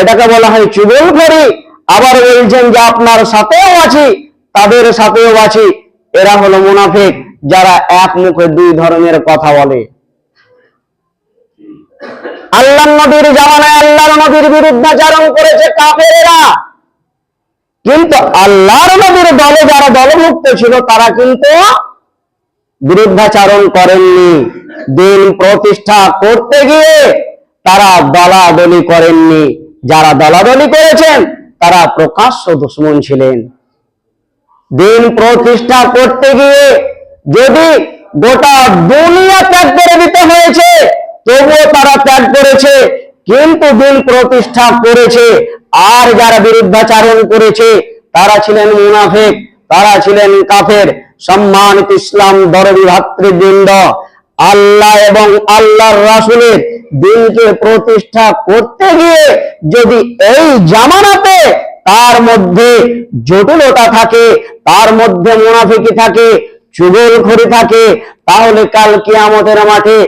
এটাকে বলা হয় চুগলখড়ি আবার বলছেন যে আপনার সাথেও আছি, তাদের সাথেও আছি। এরা হলো মুনাফিক, যারা এক মুখে দুই ধরনের কথা বলে। আল্লাহ নবীর জামানায় আল্লাহর নবীর বিরুদ্ধাচারণ করেছে কাফেরেরা। কিন্তু আল্লাহর নবীর দলে যারা দলমুক্ত ছিল, তারা কিন্তু বিরুদ্ধাচারণ করেননি। দিন প্রতিষ্ঠা করতে গিয়ে তারা দলাদলি করেননি। যারা দলাদলি করেছেন, তারা প্রকাশ্য দুশ্মন ছিলেন। দিন প্রতিষ্ঠা করতে গিয়ে যদি গোটা দুনিয়া ত্যাগ করে দিতে হয়েছে, তবুও তারা ত্যাগ করেছে, কিন্তু দিন প্রতিষ্ঠা করেছে। আর যারা বিরুদ্ধাচারণ করেছে, তারা ছিলেন মুনাফেক, তারা ছিলেন কাফের। সম্মানিত ইসলাম দরবি ভাতৃবৃন্দ আল্লাহ এবং আল্লাহর রাসুলের দিনকে প্রতিষ্ঠা করতে গিয়ে যদি এই জামানাতে তার মধ্যে জটিলতা থাকে, তার মধ্যে মুনাফিকি থাকে, চুগলখড়ি থাকে, তাহলে কাল আমাদের মাঠে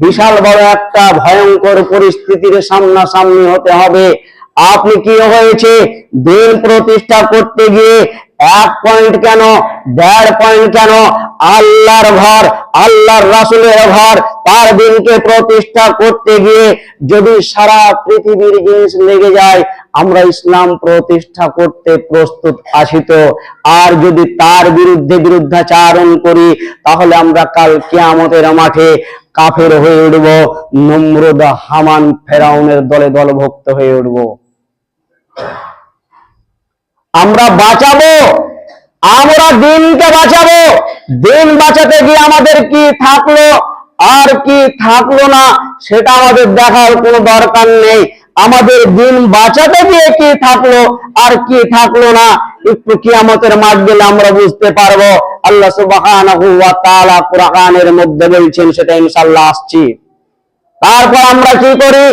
বিশাল বড় একটা ভয়ঙ্কর পরিস্থিতির সামনাসামনি হতে হবে। আপনি কি হয়েছে? দিন প্রতিষ্ঠা করতে গিয়ে এক পয়েন্ট কেন? দেড় পয়েন্ট কেন? আল্লাহর ঘর, আল্লাহর রাসুলের ঘর তার দিনকে প্রতিষ্ঠা করতে গিয়ে যদি সারা পৃথিবীর জিনিস লেগে যায়, আমরা ইসলাম প্রতিষ্ঠা করতে প্রস্তুত আসিত আর যদি তার বিরুদ্ধে বিরুদ্ধাচারণ করি, তাহলে আমরা কাল কেয়ামতের মাঠে কাফের হয়ে উঠব, নম্রদ হামান ফেরাউনের দলে দলভুক্ত হয়ে উঠব। আমরা বাঁচাবো। আমরা দিনকে বাঁচাবো। দিন বাঁচাতে গিয়ে আমাদের কি থাকল আর কি থাকল না, সেটা আমাদের দেখার কোনো দরকার নেই। আমাদের দিন বাঁচাতে গিয়ে কি থাকল আর কি থাকল না, একটু কিয়ামতের মাঠ গেলে আমরা বুঝতে পারব। আল্লাহ কোরআনের মধ্যে বলছেন, সেটা ইনশাআল্লাহ আসছি। তারপর আমরা কি করি?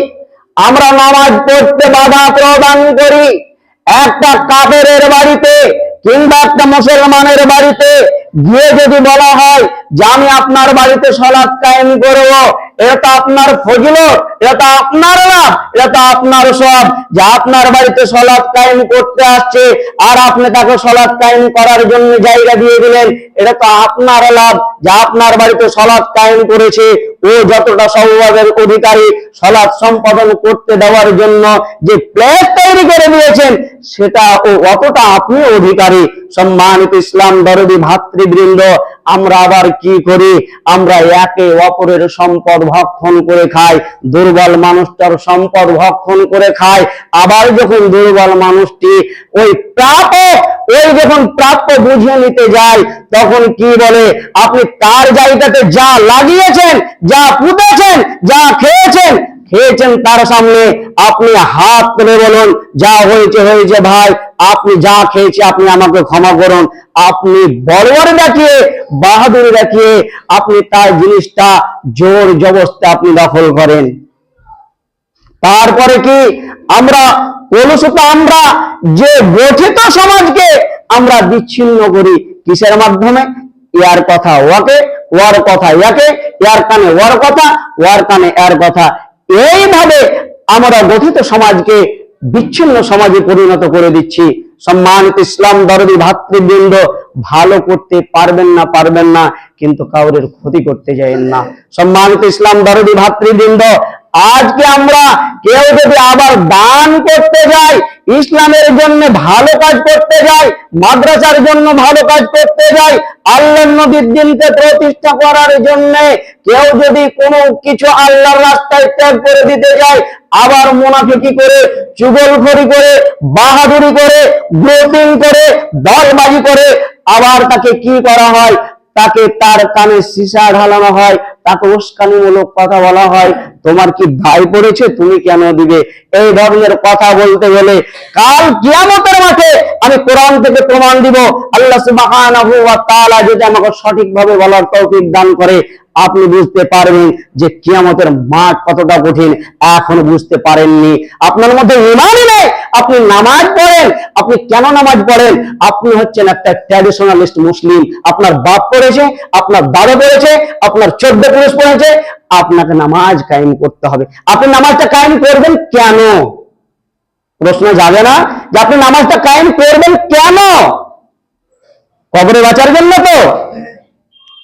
আমরা নামাজ পড়তে বাধা প্রদান করি। একটা কাফেরের বাড়িতে কিংবা একটা মুসলমানের বাড়িতে গিয়ে যদি বলা হয় যে আমি আপনার বাড়িতে সলাৎ কায়েম করব, এটা আপনার ফজিলত, এটা আপনার লাভ, এটা আপনার সব যে আপনার বাড়িতে সলাৎ কায়েম করতে আসছে আর আপনি তাকে সলাৎ কায়েম করার জন্য জায়গা দিয়ে দিলেন, এটা তো আপনার লাভ। যে আপনার বাড়িতে সলাৎ কায়েম করেছে, ও যতটা সৌভাগের অধিকারী সলাৎ সম্পাদন করতে দেওয়ার জন্য যে প্লেস তৈরি করে দিয়েছেন সেটা ও অতটা আপনি অধিকারী। সম্মানিত ইসলাম দরদি ভাতৃবৃন্দ, আমরা আবার কি করি? আমরা একে অপরের সম্পদ ভক্ষণ করে খাই। দুর্বল মানুষটার সম্পদ ভক্ষণ করে খাই। আবার যখন দুর্বল মানুষটি ওই প্রাপ ওই যখন প্রাপ্য বুঝিয়ে নিতে যায়, তখন কি বলে? আপনি তার জায়গাতে যা লাগিয়েছেন, যা পুঁতেছেন, যা খেয়েছেন খেয়েছেন তার সামনে, আপনি হাত তুলে বলুন, যা হয়েছে হয়েছে ভাই, আপনি যা খেয়েছে আপনি আমাকে ক্ষমা করুন। আপনি বড় দেখিয়ে, বাহাদুরি দেখিয়ে, আপনি তার জিনিসটা জোর জবস্তে আপনি দখল করেন। তারপরে কি আমরা কলুষিত আমরা, যে গঠিত সমাজকে আমরা বিচ্ছিন্ন করি কিসের মাধ্যমে? ইয়ার কথা ওয়াকে, ওয়ার কথা ইয়াকে, ইয়ার কানে ওয়ার কথা, ওয়ার কানে এর কথা। এইভাবে আমরা গঠিত সমাজকে বিচ্ছিন্ন সমাজে পরিণত করে দিচ্ছি। সম্মানিত ইসলাম দরদি ভাতৃবৃন্দ, ভালো করতে পারবেন না পারবেন না, কিন্তু কাউরের ক্ষতি করতে যায় না। সম্মানিত ইসলাম দরদি ভাতৃবৃন্দ আজকে আমরা কেউ যদি আবার দান করতে যাই, ইসলামের জন্য ভালো কাজ করতে যাই, মাদ্রাসার জন্য ভালো কাজ করতে যাই আল্লাহ নবীর দিনকে প্রতিষ্ঠা করার জন্য কেউ যদি কোনো কিছু আল্লাহর রাস্তায় ত্যাগ করে দিতে যায় আবার মুনাফিকি করে, চুগলখড়ি করে, বাহাদুরি করে গ্রোথিং করে, দলবাজি করে, আবার তাকে কি করা হয়? তাকে তার কানে সীসা ঢালানো হয়। তাকে উস্কানিমূলক কথা বলা হয়, তোমার কি ভাই পড়েছে? তুমি কেন দিবে? এই ধরনের কথা বলতে গেলে কাল কিয়ামতের মাঠে আমি কোরআন থেকে প্রমাণ দিব। আল্লাহ সুবহানাহু ওয়া তাআলা যদি আমাকে সঠিকভাবে বলার তৌফিক দান করে, আপনি বুঝতে পারবেন যে কিয়ামতের মাঠ কতটা কঠিন। এখনও বুঝতে পারেননি। আপনার মধ্যে ইমানই নেই। আপনি নামাজ পড়েন, আপনি কেন নামাজ পড়েন? আপনি হচ্ছেন একটা ট্র্যাডিশনালিস্ট মুসলিম। আপনার বাপ পড়েছে, আপনার দাদা পড়েছে, আপনার চোদ্দ পুরুষ পড়েছে, আপনাকে নামাজ কায়েম করতে হবে। আপনি নামাজটা কায়েম করবেন কেন? প্রশ্ন যাবে না যে আপনি নামাজটা কায়েম করবেন কেন? কবরে বাঁচার জন্য তো।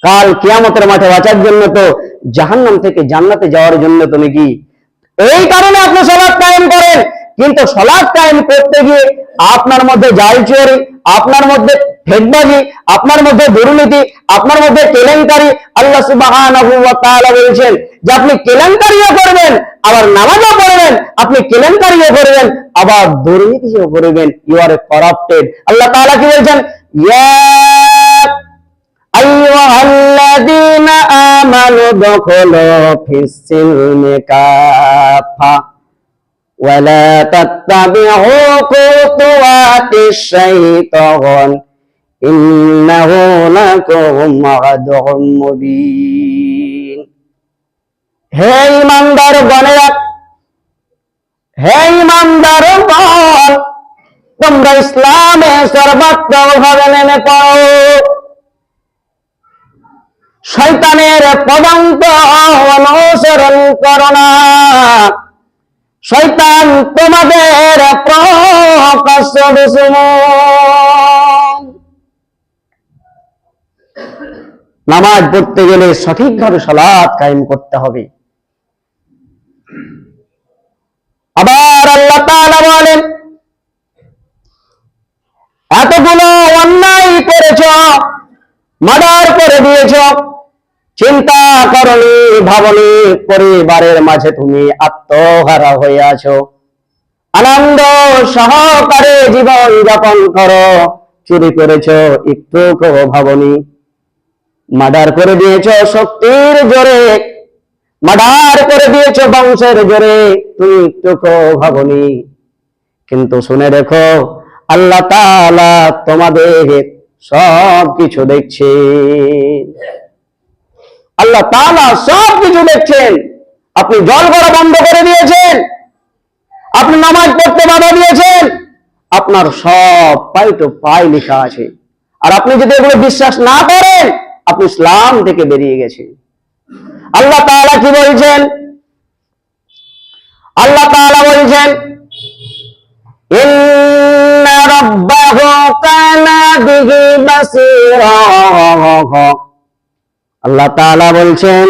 কাল কিয়ামতের মাঠে বাঁচার জন্য তো। জাহান্নাম থেকে জান্নাতে যাওয়ার জন্য তুমি কি? এই কারণে আপনি সলাৎ কায়েম করেন। কিন্তু সলাপ কায়েম করতে গিয়ে আপনার মধ্যে জাল চুরি, আপনার মধ্যে ভেদবাজি আপনার মধ্যে দুর্নীতি, আপনার মধ্যে কেলেঙ্কারি আল্লাহ সুবাহ বলছেন যে আপনি কেলেঙ্কারিও করবেন, আবার নামাজও করবেন আপনি কেলেঙ্কারিও করবেন, আবার দুর্নীতিও করবেন। ইউ আর করাপ্টেড আল্লাহ তাআলা কি বলছেন? আমানু দখল ফিসিল মেকাফা ولا تتبعوا خطوات الشيطان إنه لكم عدو مبين হে ইমানদার গণেরা হে ইমানদার গণ তোমরা ইসলামে সর্বাত্মকভাবে নেমে পড়ো শয়তানের পদাঙ্ক অনুসরণ করো না শয়তান তোমাদের প্রকাশ্য নামাজ পড়তে গেলে সঠিকভাবে সলাৎ কায়েম করতে হবে। আবার আল্লাহ তাআলা বলেন, এতগুলো অন্যায় করেছ, মার্ডার করে দিয়েছ চিন্তা করনি, ভাবনি, পরিবারের মাঝে তুমি আত্মহারা হয়ে আছো আনন্দ সহকারে জীবন যাপন করো, চুরি করেছ একটু ভাবনি। মার্ডার করে দিয়েছ শক্তির জোরে, মার্ডার করে দিয়েছ বংশের জোরে, তুমি একটু ভাবনি। কিন্তু শুনে দেখো আল্লাহ তাআলা তোমাদের সব কিছু দেখছে। আল্লাহ তালা সব কিছু দেখছেন। আপনি জল করা বন্ধ করে দিয়েছেন। আপনি নামাজ পড়তে বাধা দিয়েছেন। আপনার সব পাই তো পাই লেখা আছে। আর আপনি যদি এগুলো বিশ্বাস না করেন, আপনি ইসলাম থেকে বেরিয়ে গেছেন। আল্লাহ তালা কি বলছেন? আল্লাহ তালা বলছেন, ইন্না রাব্বাহু কানা বিহি আল্লাহ তালা বলছেন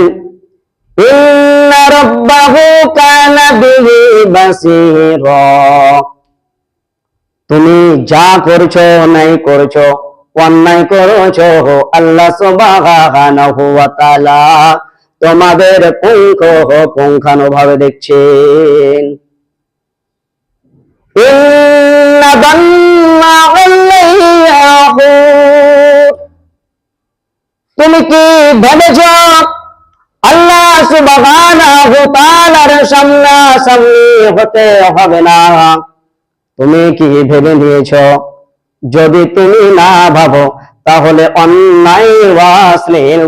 তুমি যা করছ, নাই করছ, অন্যায় করছ আল্লাহ সুবহানাহু তোমাদের পুঙ্খ পুঙ্খানুভাবে দেখছেন তুমি কি ভেবেছ? আল্লাহ সুবহানাহু হতে হবে না। তুমি কি ভেবে নিয়েছ? যদি তুমি না ভাবো, তাহলে অন্যায়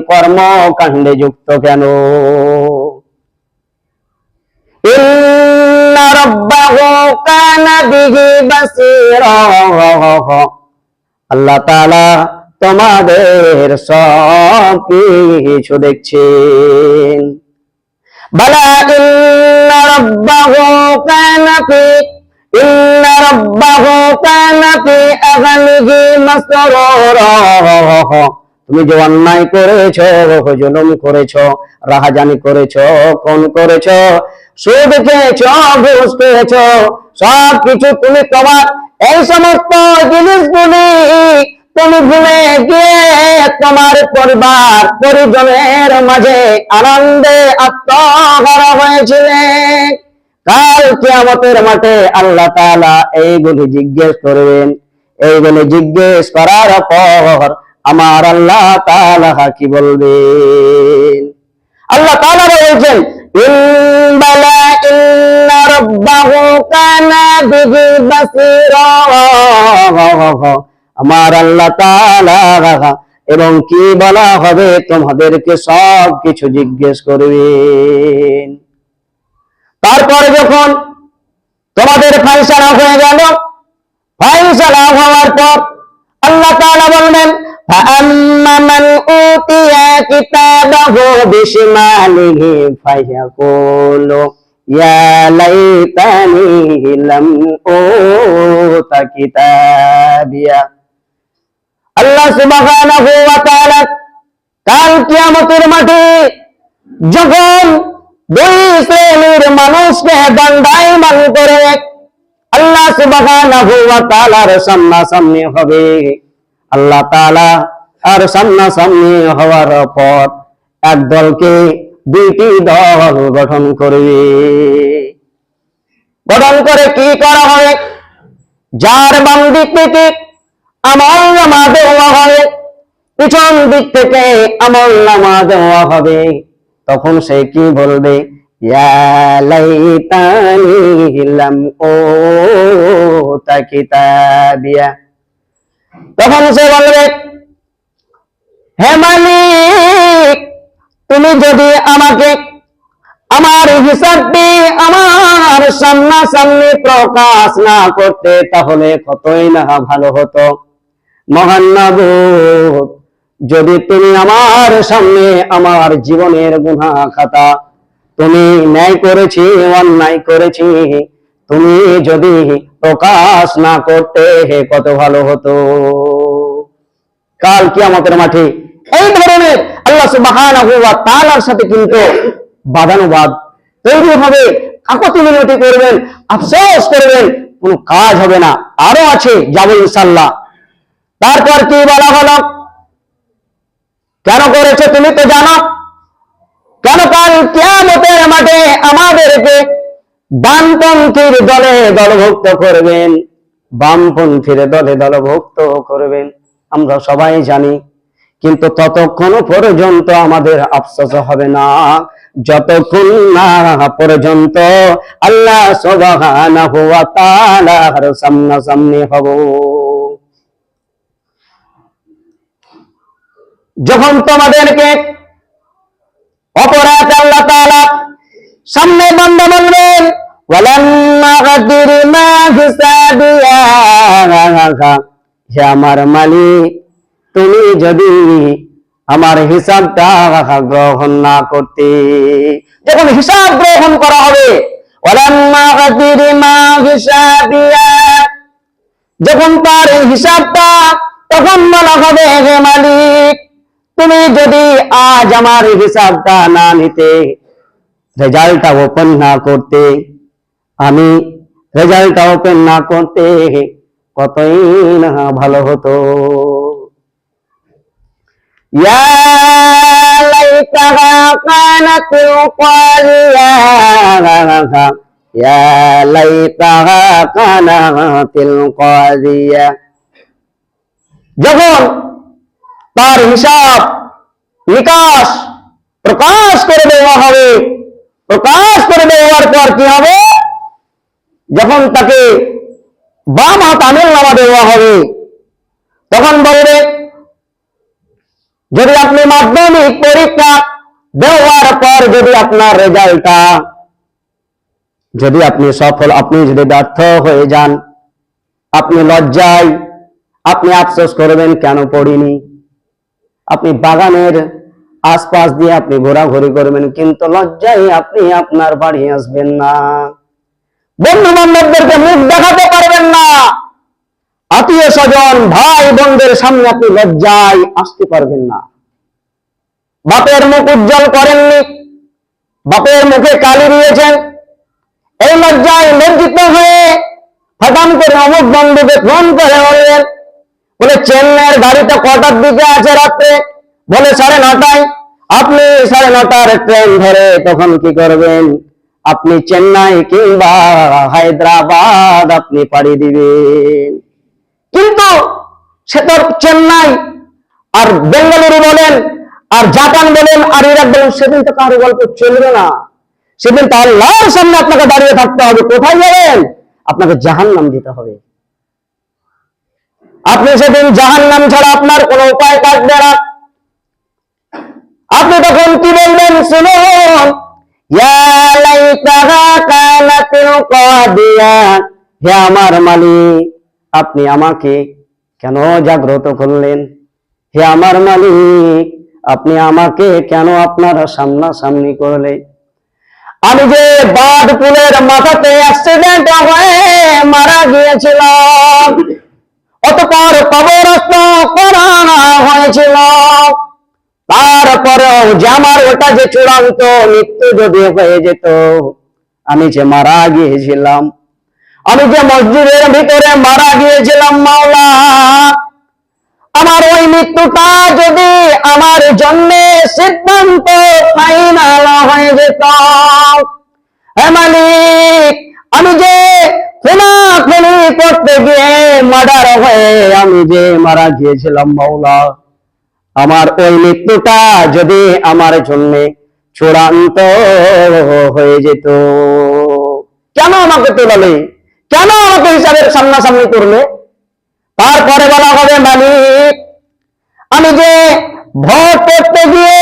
কর্মকাণ্ডে যুক্ত কেন? আল্লাহ তোমাদের সব কিছু দেখছেন তুমি যে অন্যায় করেছ জুলুম করেছ, রাহাজানি করেছ কোন করেছ, সুদ খেয়েছো, ঘুষ খেয়েছো সব কিছু তুমি তোমার এই সমস্ত জিনিসগুলি তুমি ভুলে গিয়ে তোমার পরিবার পরিজনের মাঝে আনন্দে আত্মহারা হয়েছিলে। কাল কিয়ামতের মাঠে আল্লাহ তাআলা এইগুলি জিজ্ঞেস করবেন। এইগুলি জিজ্ঞেস করার পর আমার আল্লাহ তাআলা কি বলবেন? আল্লাহ তাআলা বলেছেন ইন বালা ইন্না কানা বিহি বাসীরা। আমার আল্লাহ তালা এবং কি বলা হবে? তোমাদেরকে সব কিছু জিজ্ঞেস করবে তারপরে যখন তোমাদের ফাইসালা হয়ে গেল, ফাইসালা হওয়ার পর আল্লাহ তালা বলবেন ফাআম্মান উতিয়া কিতাবিয়া। আল্লাহ সুবহানাহু ওয়া তাআলা কাল কিয়ামতের মাঠে যখন দুই শ্রেণির মানুষকে দণ্ডায়মান করে আল্লাহ সুবহানাহু ওয়া তাআলার সামনাসামনি হবে, আল্লাহ তাআলা আর সামনাসামনি হওয়ার পর এক দলকে দুইটি দল গঠন করবে। গঠন করে কি করা হবে? যার বাম দিক থেকে আমল নামা দেওয়া হবে, পিছন দিক থেকে আমল নামা দেওয়া হবে। তখন সে কি বলবে? তখন সে বলবে, হে মালিক, তুমি যদি আমাকে আমার হিসাবটি আমার সামনাসামনি প্রকাশ না করতে, তাহলে কতই না ভালো হতো? মহান্নবুত যদি তুমি আমার সামনে আমার জীবনের গুণা খাতা তুমি ন্যায় করেছি, অন্যায় করেছি, তুমি যদি প্রকাশ না করতে কত ভালো হতো। কাল কিয়ামতের মাঠে এই ধরনের আল্লাহ সুবহানাহু ওয়া তাআলার সাথে কিন্তু বাদানুবাদ তৈরি হবে কাকতি মিনতি করবেন, আফসোস করবেন, কোনো কাজ হবে না। আরও আছে, যাব ইনশাল্লাহ তারপর কি বলা হলো? কেন করেছে তুমি তো জানো? কেন কাল কিয়ামতের মাঠে আমাদেরকে ডানপন্থীর দলে দলভুক্ত করবেন? বামপন্থীর দলে দলভুক্ত করবেন। আমরা সবাই জানি, কিন্তু ততক্ষণ পর্যন্ত আমাদের আফসোস হবে না। যতক্ষণ না পর্যন্ত আল্লাহ সুবহানাহু ওয়া তাআলার হব। যখন তোমাদেরকে অপরাধ আল্লাহ তাআলা সামনে বন্ধ বলবেন আমার মালিক, তুমি যদি আমার হিসাবটা গ্রহণ না করতে, যখন হিসাব গ্রহণ করা হবে যখন তার হিসাবটা তখন বলা হবে, হে মালিক তুমি যদি আজ আমার হিসাবটা না নিতে রেজাল্টটা ওপেন না করতে আমি রেজাল্টটা ওপেন না করতে কতই না ভালো হতো ইয়া লাইতাহা কানাতিল কারিয়া ইয়া লাইতাহা কানাতিল কারিয়া যখন তার হিসাব নিকাশ প্রকাশ করে দেওয়া হবে। প্রকাশ করে দেওয়ার পর কি হবে? যখন তাকে বাম হাত আমিল নামা দেওয়া হবে, তখন বলবে, যদি আপনি মাধ্যমিক পরীক্ষা দেওয়ার পর যদি আপনার রেজাল্টটা যদি আপনি সফল, আপনি যদি ব্যর্থ হয়ে যান, আপনি লজ্জায়, আপনি আফসোস করবেন, কেন পড়িনি? আপনি বাগানের আশপাশ দিয়ে আপনি ঘোরাঘুরি করবেন, কিন্তু লজ্জায় আপনি আপনার বাড়ি আসবেন না। বন্ধু বান্ধবদেরকে মুখ দেখাতে পারবেন না। আত্মীয় স্বজন ভাই বোনদের সামনে আপনি লজ্জায় আসতে পারবেন না। বাপের মুখ উজ্জ্বল করেননি, বাপের মুখে কালি দিয়েছেন। এই লজ্জায় লজ্জিত হয়ে হঠাৎ করে অমুক বন্ধুকে ফোন করে বললেন বলে, চেন্নাইয়ের গাড়িটা কটার দিকে আছে রাত্রে? বলে, সাড়ে নটায়। আপনি সাড়ে নটার ট্রেন ধরে তখন কি করবেন? আপনি চেন্নাই কিংবা হায়দ্রাবাদ আপনি পাড়ি দিবেন। কিন্তু সে তো চেন্নাই, আর বেঙ্গালুরু বলেন, আর জাপান বলেন, আর ইরাক বলেন, সেদিন তো কারও গল্প চলবে না। সেদিন তো আল্লাহর সামনে আপনাকে দাঁড়িয়ে থাকতে হবে। কোথায় যাবেন? আপনাকে জাহান নাম দিতে হবে। আপনি সেদিন জাহান নাম ছাড়া আপনার কোনো উপায় থাকবে না। আপনি তখন কি বলবেন শুনুন হে আমার মালিক, আপনি আমাকে কেন জাগ্রত করলেন? হে আমার মালিক, আপনি আমাকে কেন আপনার সামনাসামনি করলে আমি যে বাদপুলের মাথাতে অ্যাক্সিডেন্ট হয়ে মারা গিয়েছিলাম অতপর কবরস্থ করানো হয়েছিল। তারপরেও যে আমার ওটা যে চূড়ান্ত মৃত্যু যদি হয়ে যেত, আমি যে মারা গিয়েছিলাম, আমি যে মসজিদের ভিতরে মারা গিয়েছিলাম মাওলা, আমার ওই মৃত্যুটা যদি আমার জন্য সিদ্ধান্ত ফাইনাল হয়ে যেত। আমি যে খুনা খুনি করতে গিয়ে মার্ডার হয়ে আমি যে মারা গিয়েছিলাম মাওলা। আমার ওই মৃত্যুটা যদি আমার জন্য চূড়ান্ত হয়ে যেত। কেন আমাকে তোলালে কেন আমাকে হিসাবের সামনাসামনি করলে তারপরে বলা হবে, মালিক, আমি যে ভোট করতে গিয়ে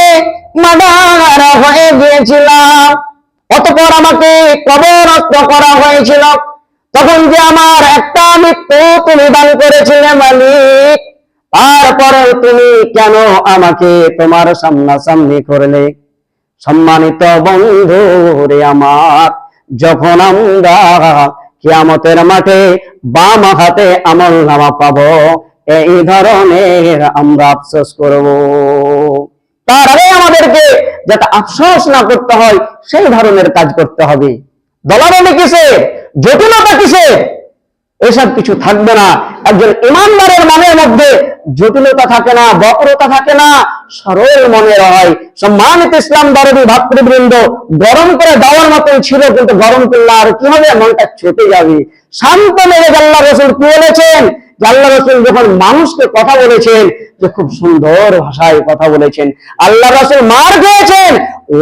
মাদার হয়ে গিয়েছিলাম, অতপর আমাকে কবরস্থ করা হয়েছিল। তখন যে আমার একটা মৃত্যু তুমি দান করেছিলে মালিক তারপরে তুমি কেন আমাকে তোমার সামনাসামনি করলে? সম্মানিত বন্ধু রে আমার, যখন আমরা কিয়ামতের মাঠে বাম হাতে আমল নামা পাবো, এই ধরনের আমরা আফসোস করব। তার আগে আমাদেরকে যাতে আফসোস না করতে হয়, সেই ধরনের কাজ করতে হবে। দলাদলি কিসের? জটিলতা কিসে? এসব কিছু থাকবে না। একজন ইমানদারের মনের মধ্যে জটিলতা থাকে না, বক্রতা থাকে না, সরল মনের হয়। সম্মানিত ইসলাম দরদি ভাতৃবৃন্দ, গরম করে দেওয়ার মতন ছিল, কিন্তু গরম করলে আর কি হবে মনটা চেপে যাবে? শান্ত মেরে আল্লাহ রসুল কি বলেছেন? আল্লাহ রসুল যখন মানুষকে কথা বলেছেন, যে খুব সুন্দর ভাষায় কথা বলেছেন আল্লাহ রসুল মার খেয়েছেন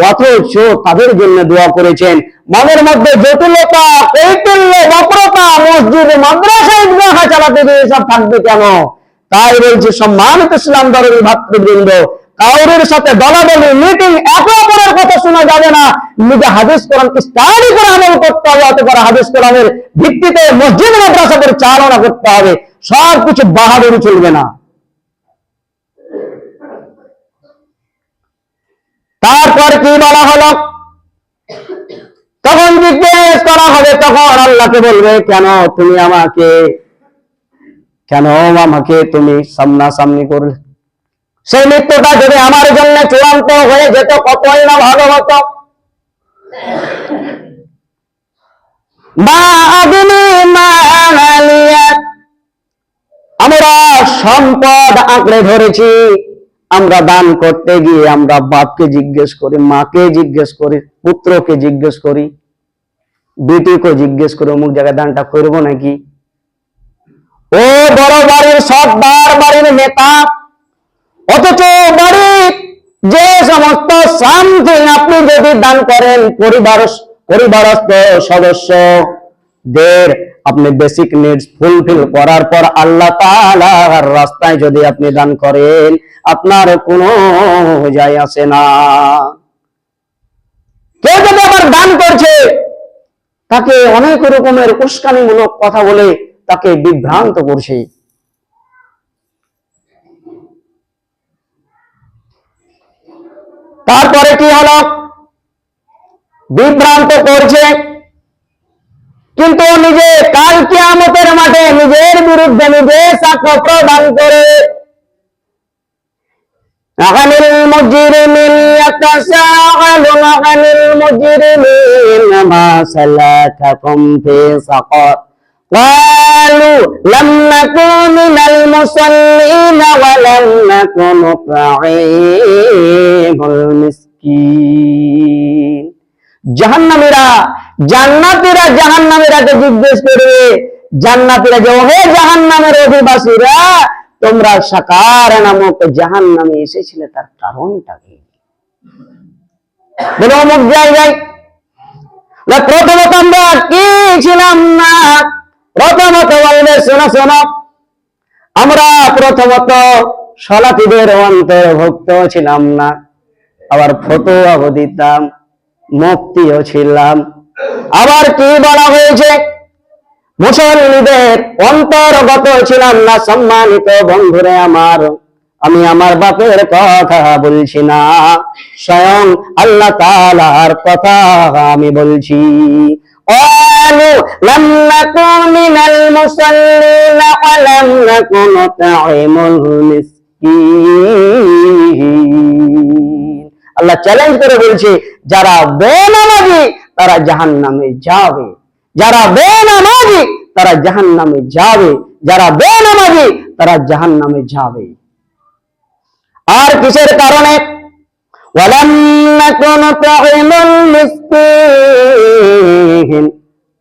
অথচ তাদের জন্য দোয়া করেছেন। মনের মধ্যে জটিলতা কৈতুল্য বক্রতা মসজিদ, মাদ্রাসা চালাতে গিয়ে সব থাকবে কেন? তাই বলছে সম্মানিত ইসলাম দরদি ভাতৃবৃন্দ, কাউরের সাথে দলাদলি, মিটিং, একে অপরের কথা শোনা যাবে না। নিজে হাদিস কোরআন স্টাডি করে আমল করতে হবে, অতপর হাদিস কোরআনের ভিত্তিতে মসজিদ মাদ্রাসা করে চালনা করতে হবে। সব কিছু বাহাদুরি চলবে না। তারপর কি বলা হলো? তখন জিজ্ঞেস করা হবে, তখন আল্লাহকে বলবে, কেন তুমি আমাকে, কেন আমাকে তুমি সামনাসামনি করলে? সেই মৃত্যুটা যদি আমার জন্য চূড়ান্ত হয়ে যেত, কতই না ভালো হতো। আমরা সম্পদ আঁকড়ে ধরেছি। আমরা দান করতে গিয়ে আমরা বাপকে জিজ্ঞেস করি, মাকে জিজ্ঞেস করি, পুত্রকে জিজ্ঞেস করি, বেটিকে জিজ্ঞেস করি, অমুক জায়গায় দানটা করব নাকি? ও বড় বাড়ির সর্দার বাড়ির নেতা, অথচ বাড়ির যে সমস্ত সামথিং আপনি যদি দান করেন পরিবার পরিবারস্থ সদস্যদের আপনি বেসিক নিডস ফুলফিল করার পর আল্লাহ তাআলার রাস্তায় যদি আপনি দান করেন, আপনার কোনো যায় আসে না। কেউ যদি আবার দান করছে, তাকে অনেক রকমের উস্কানিমূলক কথা বলে তাকে বিভ্রান্ত করছে। তারপরে কি হলো? বিভ্রান্ত করছে। কিন্তু নিজে কাল কিয়ামতের মাঠে নিজের বিরুদ্ধে নিজে সাক্ষ্য প্রদান করে عن المجرمين يتساءلون عن المجرمين ما سلككم في سقر قالوا لم نكن من المصلين ولم نكن نطعم المسكين জাহান্নামীরা জান্নাতীরা জাহান্নামীরাকে জিজ্ঞেস করবে, জান্নাতীরা যে, ওহে জাহান্নামের অধিবাসীরা, তোমরা সাকার নামক জাহান্নামে এসেছিলে, তার কারণটা কি? প্রথমত আমরা কি ছিলাম না? প্রথমত বলবে, শোনো শোনো, আমরা প্রথমত সলাতিদের অন্তর্ভুক্ত ছিলাম না, আবার ফটোয়াও দিতাম, মুক্তিও ছিলাম আবার কি বলা হয়েছে মুসল্লিদের অন্তর্গত ছিলাম না সম্মানিত বন্ধুরে আমার আমি আমার বাপের কথা বলছি না স্বয়ং আল্লাহ তাআলার কথা আমি বলছি قالوا لم نكن من المصلين ولم نكن نطعم المسكين আল্লাহ চ্যালেঞ্জ করে বলছে যারা বেনামাজি তারা জাহান্নামে যাবে। যারা বেনামাজি, তারা জাহান্নামে যাবে। যারা বেনামাজি, তারা জাহান্নামে যাবে। আর কিসের কারণে?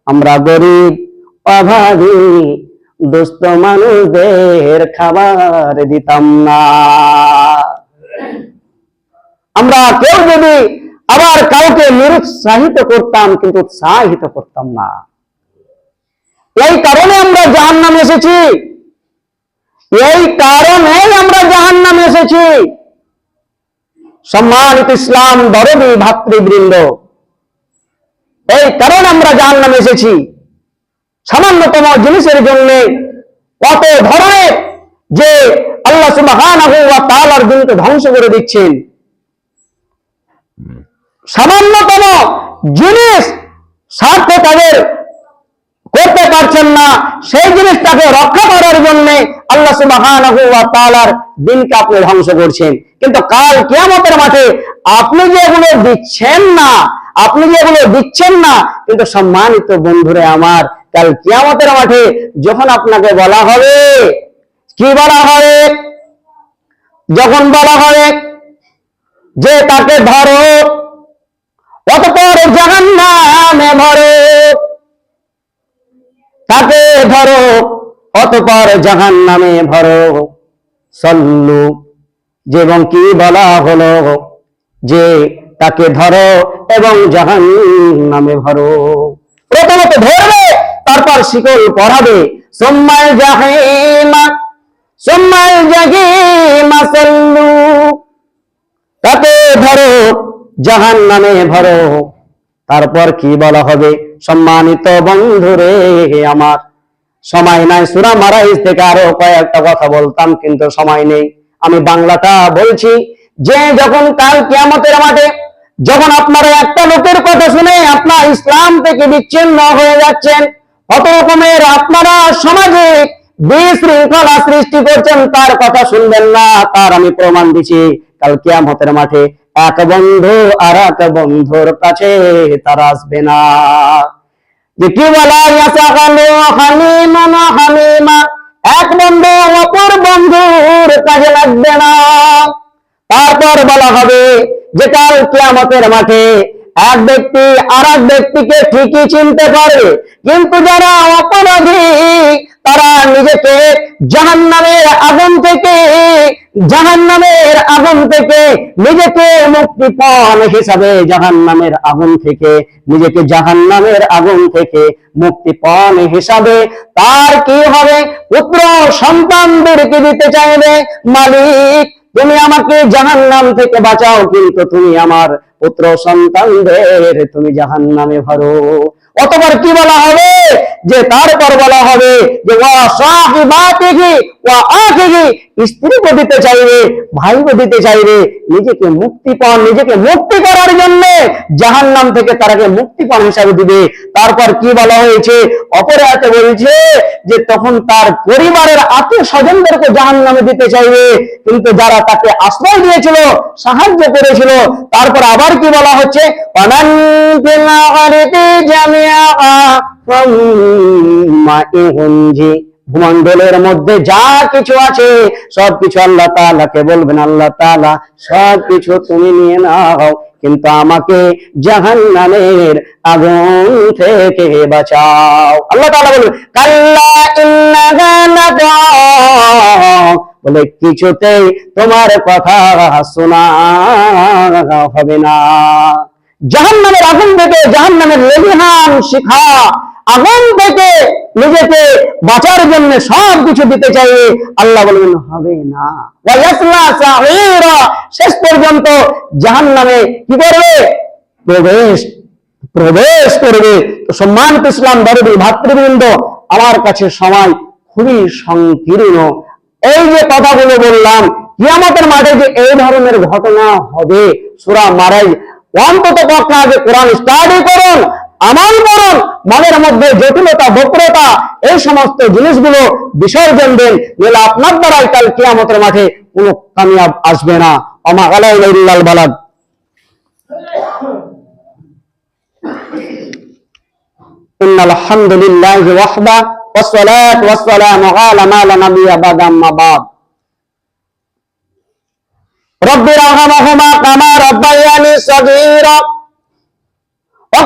আমরা গরিব অভাবী দুস্থ মানুষদের খাবার দিতাম না। আমরা কেউ যদি আবার কাউকে নিরুৎসাহিত করতাম, কিন্তু উৎসাহিত করতাম না। এই কারণে আমরা জাহান নামে এসেছি। এই কারণে আমরা জাহান নামে এসেছি। সম্মানিত ইসলাম দরদি ভাতৃবৃন্দ, এই কারণে আমরা জাহান নামে এসেছি। সামান্যতম জিনিসের জন্য কত ধরনের যে আল্লাহ সুবহানাহু ওয়া তাআলার দিনকে ধ্বংস করে দিচ্ছেন সামান্যতম জিনিস স্বার্থ তাদের করতে পারছেন না। সেই জিনিসটাকে রক্ষা করার জন্য আল্লাহ তাআলার দিনকে আপনি ধ্বংস করছেন। কিন্তু কাল কিয়ামতের মাঠে আপনি যে যেগুলো দিচ্ছেন না, আপনি যে যেগুলো দিচ্ছেন না, কিন্তু সম্মানিত বন্ধুরে আমার, কাল কিয়ামতের মাঠে যখন আপনাকে বলা হবে, কি বলা হবে? যখন বলা হবে যে তাকে ধরো অতপর জাহান নামে ভরো তাকে ধরো, অতপর জাহান নামে ভরো। সল্লু এবং কি বলা হলো, যে তাকে ধরো এবং জাহান নামে ভরো। প্রথমত ধরবে, তারপর শিকল পরাবে। সোম্মায় জাহিমা সোম্মায় জাহিমা সল্লু। তাকে ধরো জাহান নামে ভরো। তারপর কি বলা হবে? সম্মানিত বন্ধুরে আমার। সময় নাই, সুরা মারাইজ থেকে আরও কয়েকটা কথা বলতাম, কিন্তু সময় নেই। আমি বাংলাটা বলছি, যে যখন কাল কিয়ামতের মাঠে যখন আপনারা একটা লোকের কথা শুনে আপনার ইসলাম থেকে বিচ্ছিন্ন হয়ে যাচ্ছেন, কত রকমের আপনারা সমাজে বিশৃঙ্খলা সৃষ্টি করছেন, তার কথা শুনবেন না, তার আমি প্রমাণ দিচ্ছি কাল কিয়ামতের মাঠে এক বন্ধু আর এক বন্ধুর কাছে তারা আসবে না। যে বলা হামিমা এক বন্ধু, অপর বন্ধুর কাজে লাগবে না। তারপর বলা হবে যে, কাল কিয়ামতের মাঠে এক ব্যক্তি আর এক ব্যক্তিকে ঠিকই চিনতে পারে কিন্তু যারা অপরাধী, তারা নিজেকে জাহান্নামের আগুন থেকে জাহান্নামের আগুন থেকে নিজেকে মুক্তিপণ হিসাবে জাহান্নামের আগুন থেকে, নিজেকে জাহান্নামের আগুন থেকে মুক্তিপণ হিসাবে তার কি হবে? পুত্র সন্তানদেরকে দিতে চাইবে? মালিক, তুমি আমাকে জাহান্নাম থেকে বাঁচাও, কিন্তু তুমি আমার পুত্র সন্তানদের তুমি জাহান্নামে ভরো। অতবার কি বলা হবে? যে তারপর বলা হবে যে স্ত্রীকে দিতে চাইবে ভাইকে দিতে চাইবে, নিজেকে মুক্তি পান, নিজেকে মুক্তি করার জন্য জাহান্নাম থেকে তারাকে মুক্তি পান হিসাবে দিবে। তারপর কি বলা হয়েছে? বলছে যে তখন তার পরিবারের আত্মীয় স্বজনদেরকে জাহান্নামে দিতে চাইবে, কিন্তু যারা তাকে আশ্রয় দিয়েছিল, সাহায্য করেছিল, তারপর আবার কি বলা হচ্ছে? জামিয়া ভূমণ্ডলের মধ্যে যা কিছু আছে, সবকিছু আল্লাহ তাআলাকে বলবেন? আল্লাহ তাআলা সবকিছু তুমি নিয়ে নাও। কিন্তু আমাকে জাহান্নামের আগুন থেকে বাঁচাও। আল্লাহ তালা বলবেন, কাল্লা বলে, কিছুতেই তোমার কথা শোনা হবে না। জাহান্নামের আগুন থেকে জাহান্নামের লেলিহান শিখা আগুন থেকে নিজেকে বাঁচার জন্য সব কিছু দিতে চাইবে আল্লাহ বলবেন, হবে না। শেষ পর্যন্ত জাহান্নামে কি করবে? প্রবেশ প্রবেশ করবে। তো সম্মানিত ইসলাম দরদি ভাতৃবৃন্দ, আমার কাছে সময় খুবই সংকীর্ণ। এই যে কথাগুলো বললাম, কিয়ামতের মাঠে যে এই ধরনের ঘটনা হবে, সুরা মারাই অন্তত পক্ষে আগে কোরআন স্টাডি করুন আমল করুন মনের মধ্যে জটিলতা বক্রতা এই সমস্ত জিনিসগুলো বিসর্জন দেন নইলে আপনার দ্বারাই কাল কিয়ামতের মাঠে কোনো কামিয়াব আসবে না আমা আলাইল্লাল বালাদ إن الحمد لله وحده والصلاة والسلام على ما لا نبي بعد أما بعد رب ارحمهما كما ربياني صغيرا